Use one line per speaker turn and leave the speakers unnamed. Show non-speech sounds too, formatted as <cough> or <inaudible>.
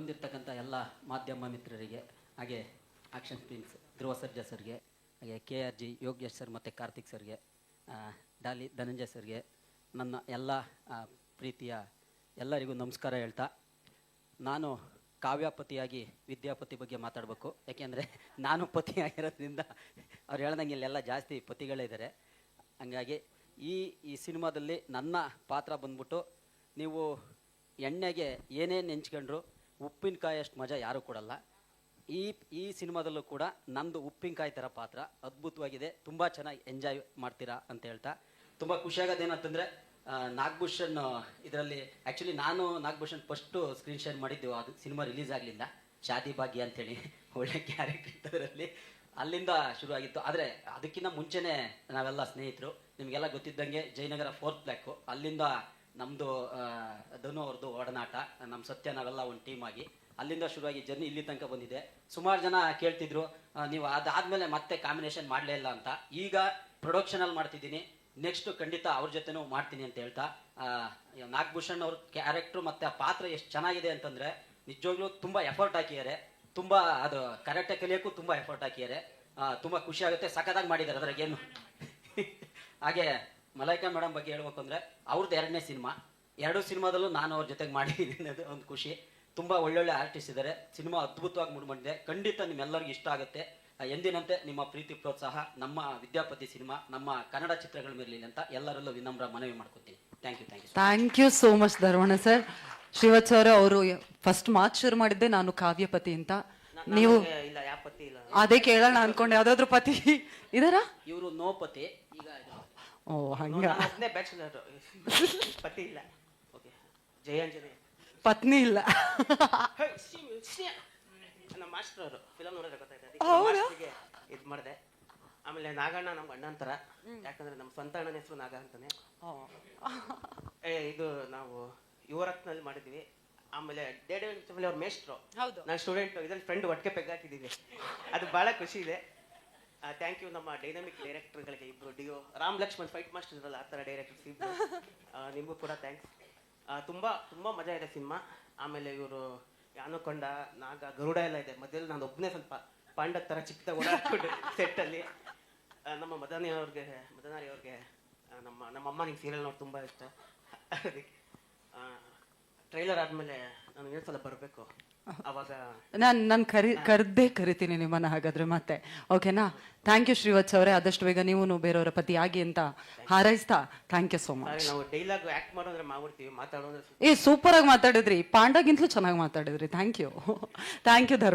ಬಂದಿರತಕ್ಕಂಥ ಎಲ್ಲ ಮಾಧ್ಯಮ ಮಿತ್ರರಿಗೆ, ಹಾಗೆ ಆಕ್ಷನ್ ಫಿಲ್ಮ್ಸ್ ಧ್ರುವ ಸರ್ಜಾ ಸರ್ಗೆ, ಹಾಗೆ K R G Yogesh sir ಮತ್ತು ಕಾರ್ತಿಕ್ ಸರ್ಗೆ ಡಾಲಿ ಧನಂಜಯ ಸರ್ಗೆ, ನನ್ನ ಎಲ್ಲ ಪ್ರೀತಿಯ ಎಲ್ಲರಿಗೂ ನಮಸ್ಕಾರ ಹೇಳ್ತಾ, ನಾನು ಕಾವ್ಯಪತಿಯಾಗಿ ವಿದ್ಯಾಪತಿ ಬಗ್ಗೆ ಮಾತಾಡಬೇಕು. ಯಾಕೆಂದರೆ ನಾನು ಪತಿ ಆಗಿರೋದ್ರಿಂದ ಅವ್ರು ಹೇಳ್ದಂಗೆ ಇಲ್ಲೆಲ್ಲ ಜಾಸ್ತಿ ಪತಿಗಳೇ ಇದ್ದಾರೆ ಹಂಗಾಗಿ ಈ ಈ ಸಿನಿಮಾದಲ್ಲಿ ನನ್ನ ಪಾತ್ರ ಬಂದ್ಬಿಟ್ಟು ನೀವು ಎಣ್ಣೆಗೆ ಏನೇನು ನೆಂಚ್ಕೊಂಡ್ರು ಉಪ್ಪಿನಕಾಯಿ ಅಷ್ಟು ಮಜಾ ಯಾರೂ ಕೊಡಲ್ಲ. ಈ ಈ ಸಿನಿಮಾದಲ್ಲೂ ಕೂಡ ನಂದು ಉಪ್ಪಿನಕಾಯಿ ಥರ ಪಾತ್ರ. ಅದ್ಭುತವಾಗಿದೆ. ತುಂಬ ಚೆನ್ನಾಗಿ ಎಂಜಾಯ್ ಮಾಡ್ತೀರಾ ಅಂತ ಹೇಳ್ತಾ. ತುಂಬ ಖುಷಿಯಾಗೋದೇನಂತಂದರೆ ನಾಗಭೂಷಣ್ ಇದರಲ್ಲಿ ಆ್ಯಕ್ಚುಲಿ ನಾನು ನಾಗಭೂಷಣ್ ಫಸ್ಟು ಸ್ಕ್ರೀನ್ ಶೇರ್ ಮಾಡಿದ್ದೆವು ಅದು ಸಿನಿಮಾ ರಿಲೀಸ್ ಆಗಲಿಲ್ಲ ಶಾದಿ ಭಾಗ್ಯ ಅಂತೇಳಿ <laughs> ಒಳ್ಳೆ ಕ್ಯಾರೆಕ್ಟರ್ ಇದ್ದದರಲ್ಲಿ. ಅಲ್ಲಿಂದ ಶುರುವಾಗಿತ್ತು ಆದರೆ ಅದಕ್ಕಿಂತ ಮುಂಚೆನೇ ನಾವೆಲ್ಲ ಸ್ನೇಹಿತರು, ನಿಮಗೆಲ್ಲ ಗೊತ್ತಿದ್ದಂಗೆ ಜಯನಗರ ಫೋರ್ತ್ ಬ್ಲ್ಯಾಕು ಅಲ್ಲಿಂದ ನಮ್ಮದು ಧನು ಅವ್ರದ್ದು ಒಡನಾಟ. ನಮ್ಮ ಸತ್ಯ ನಾವೆಲ್ಲ ಒಂದು ಟೀಮ್ ಆಗಿ. ಅಲ್ಲಿಂದ ಶುರುವಾಗಿ ಜರ್ನಿ ಇಲ್ಲಿ ತನಕ ಬಂದಿದೆ. ಸುಮಾರು ಜನ ಕೇಳ್ತಿದ್ರು ನೀವು ಅದಾದ್ಮೇಲೆ ಮತ್ತೆ ಕಾಂಬಿನೇಷನ್ ಮಾಡಲೇ ಇಲ್ಲ ಅಂತ. ಈಗ ಪ್ರೊಡಕ್ಷನ್ ಅಲ್ಲಿ ಮಾಡ್ತಿದ್ದೀನಿ. ನೆಕ್ಸ್ಟ್ ಖಂಡಿತ ಅವ್ರ ಜೊತೆನೂ ಮಾಡ್ತೀನಿ ಅಂತ ಹೇಳ್ತಾ ನಾಗಭೂಷಣ್ ಅವ್ರ ಕ್ಯಾರೆಕ್ಟ್ರು ಮತ್ತೆ ಆ ಪಾತ್ರ ಎಷ್ಟು ಚೆನ್ನಾಗಿದೆ ಅಂತಂದ್ರೆ, ನಿಜವಾಗ್ಲೂ ತುಂಬಾ ಎಫರ್ಟ್ ಹಾಕಿದ್ದಾರೆ. ತುಂಬಾ ಅದು ಕರೆಕ್ಟಾಗಿ ಕಲಿಯೋಕ್ಕೂ ತುಂಬಾ ಎಫರ್ಟ್ ಹಾಕಿದ್ದಾರೆ. ತುಂಬಾ ಖುಷಿ ಆಗುತ್ತೆ. ಸಖತ್ತಾಗಿ ಮಾಡಿದ್ದಾರೆ ಅದ್ರಾಗೇನು. <laughs> ಹಾಗೆ ಮಲೈಕಾ ಮೇಡಮ್ ಬಗ್ಗೆ ಹೇಳ್ಬೇಕು ಅಂದ್ರೆ ಅವ್ರದ್ದು ಎರಡನೇ ಸಿನಿಮಾ. ಎರಡು ಸಿನಿಮಾದಲ್ಲೂ ನಾನು ಅವ್ರ ಜೊತೆಗೆ ಮಾಡಿದ್ದೀನಿ ಅನ್ನೋದು ಒಂದು ಖುಷಿ. ತುಂಬಾ ಒಳ್ಳೊಳ್ಳೆ ಆರ್ಟಿಸ್ಟ್ ಇದ್ದಾರೆ ಸಿನಿಮಾ ಅದ್ಭುತವಾಗಿ ಮೂಡ್ಬಂದಿದೆ ಖಂಡಿತ ನಿಮ್ಮೆಲ್ಲರಿಗೂ ಇಷ್ಟ ಆಗುತ್ತೆ. ಎಂದಿನಂತೆ ನಿಮ್ಮ ಪ್ರೀತಿ, ಪ್ರೋತ್ಸಾಹ, ನಮ್ಮ ವಿದ್ಯಾಪತಿ ಸಿನಿಮಾ, ನಮ್ಮ ಕನ್ನಡ ಚಿತ್ರಗಳ ಮೇಲೆ ಇರ್ಲಿ ಅಂತ ಎಲ್ಲರಲ್ಲೂ ವಿನಮ್ರ ಮನವಿ ಮಾಡ್ಕೊತೀನಿ. Thank you thank you
thank you so much Dharmanna sir ಶ್ರೀವತ್ಸವರ ಅವರು ಫಸ್ಟ್ ಮಾತು ಶುರು ಮಾಡಿದ್ದೆ ನಾನು ಕಾವ್ಯಪತಿ ಅಂತ. ನೀವು
ಇಲ್ಲ ಯಾವ ಪತಿ ಇಲ್ಲ.
ಅದೇ ಕೇಳೋಣ ಅನ್ಕೊಂಡೆ. ಯಾವ್ದಾದ್ರು ಪತಿ ಇದಾರ?
ಇವರು ನೋಪತಿ ಈಗ ಇದು.
ಓ ಹಂಗ.
ಬ್ಯಾಚುಲರ್. ಪತಿ ಇಲ್ಲ. ಓಕೆ. ಜಯಾಂಜಲಿ.
ಪತ್ನಿ ಇಲ್ಲ.
ನಮ್ಮ ಮಾಸ್ಟರ್ ಅವರು ಫಿಲಮ್ ನೋಡಿದ್ರೆ ಗೊತ್ತಾಯ್ತು. ಇದು ಮಾಡಿದೆ. ಆಮೇಲೆ ನಾಗಣ್ಣ ನಮ್ಮ ಅಣ್ಣ ಅಂತಾರ ಯಾಕಂದ್ರೆ ನಮ್ಮ ಸ್ವಂತ ಅಣ್ಣನ ಹೆಸರು ನಾಗ ಅಂತಾನೆ. ಏ ಇದು ನಾವು ಯುವರತ್ನಲ್ಲಿ ಮಾಡಿದ್ವಿ. ಆಮೇಲೆ ಡೇಡೆ ಆಮೇಲೆ ಅವ್ರ ಮೇಸ್ಟ್ರು
ಹೌದು.
ನಾನು ಸ್ಟೂಡೆಂಟ್ ಇದ್ರಲ್ಲಿ ಫ್ರೆಂಡ್ ಒಟ್ಟಿಗೆ ಪೆಗ್ಗಾಕಿದ್ದೀವಿ ಅದು ಭಾಳ ಖುಷಿ ಇದೆ. ಥ್ಯಾಂಕ್ ಯು ನಮ್ಮ ಡೈನಾಮಿಕ್ ಡೈರೆಕ್ಟರ್ಗಳಿಗೆ ಇಬ್ರು duo Ram Lakshman fight master ಇರಲ್ಲ ಆ ಥರ ಡೈರೆಕ್ಟರ್ಸ್ ಇಬ್ರು. ಆ, ನಿಮಗೂ ಕೂಡ ಥ್ಯಾಂಕ್ಸ್ ತುಂಬಾ ತುಂಬಾ ಮಜಾ ಇದೆ ಸಿನಿಮಾ. ಆಮೇಲೆ ಇವರು ಯಾನಕೊಂಡ ನಾಗ ಗರುಡ ಎಲ್ಲ ಇದೆ. ಮಧ್ಯದಲ್ಲಿ ನಾನು ಒಬ್ಬನೇ ಸ್ವಲ್ಪ ಪಾಂಡ ಥರ ಚಿಕ್ಕದಾಗ ಓಡಾಡ್ಕೊಂಡು ಸೆಟ್ಟಲ್ಲಿ ನಮ್ಮ ಮದನಿ ಅವ್ರಿಗೆ ಮದನಾರಿ ಅವ್ರಿಗೆ ನಮ್ಮ ನಮ್ಮ ಅಮ್ಮ ನಿಂಗೆ ಸೀರಿಯಲ್ ನೋಡಿ ತುಂಬ ಇಷ್ಟ. ಅದಕ್ಕೆ ಟ್ರೈಲರ್ ಆದ್ಮೇಲೆ ನನಗೆ ಸಲ ಬರಬೇಕು. ಅವಾಗ
ನಾನು ನಾನು ಕರಿ ಕರ್ದೇ ಕರಿತೀನಿ ನಿಮ್ಮನ್ನ ಹಾಗಾದ್ರೆ ಮತ್ತೆ. ಓಕೆನಾ? ಥ್ಯಾಂಕ್ ಯು ಶ್ರೀವತ್ಸ್ ಅವರೇ. ಆದಷ್ಟು ಬೇಗ ನೀವು ಬೇರೆಯವರ ಪತಿ ಆಗಿ ಅಂತ ಹಾರೈಸ್ತಾ ಥ್ಯಾಂಕ್ ಯು ಸೋ ಮಚ್
ನಾವು ಡೈಲಾಗ್ ಆಕ್ಟ್ ಮಾಡೋದ್ರೆ ಮಾಡ್ಬಿಡ್ತೀವಿ ಮಾತಾಡೋದ್ರೆ
ಏ ಸೂಪರ್ ಆಗಿ ಮಾತಾಡಿದ್ರಿ. ಪಾಂಡಗಿಂತಲೂ ಚೆನ್ನಾಗಿ ಮಾತಾಡಿದ್ರಿ. ಥ್ಯಾಂಕ್ ಯು ಥ್ಯಾಂಕ್ ಯು ಧರ್ಮ.